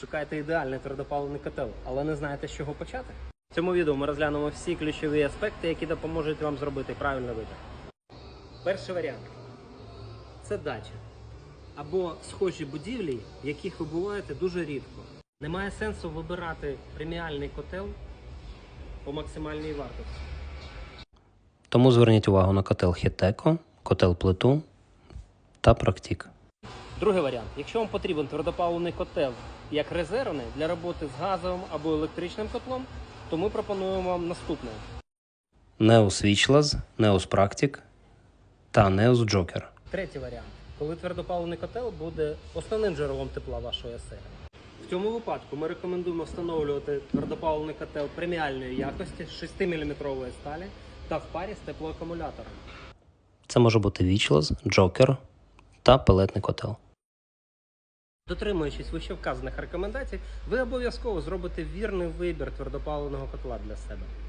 Шукаєте ідеальний твердопаливний котел, але не знаєте, з чого почати? В цьому відео ми розглянемо всі ключові аспекти, які допоможуть вам зробити правильний вибір. Перший варіант це дача або схожі будівлі, в яких ви буваєте дуже рідко. Немає сенсу вибирати преміальний котел по максимальній вартості. Тому зверніть увагу на котел Хітеко, котел плиту та Практік. Другий варіант. Якщо вам потрібен твердопаливний котел як резервний для роботи з газовим або електричним котлом, то ми пропонуємо вам наступне. Neos Witchlaz, Neos Practic та Neos Joker. Третій варіант. Коли твердопаливний котел буде основним джерелом тепла вашої оселі. В цьому випадку ми рекомендуємо встановлювати твердопаливний котел преміальної якості 6 мм сталі та в парі з теплоакумулятором. Це може бути Witchlaz, Joker та пелетний котел. Дотримуючись вищевказаних рекомендацій, ви обов'язково зробите вірний вибір твердопаленого котла для себе.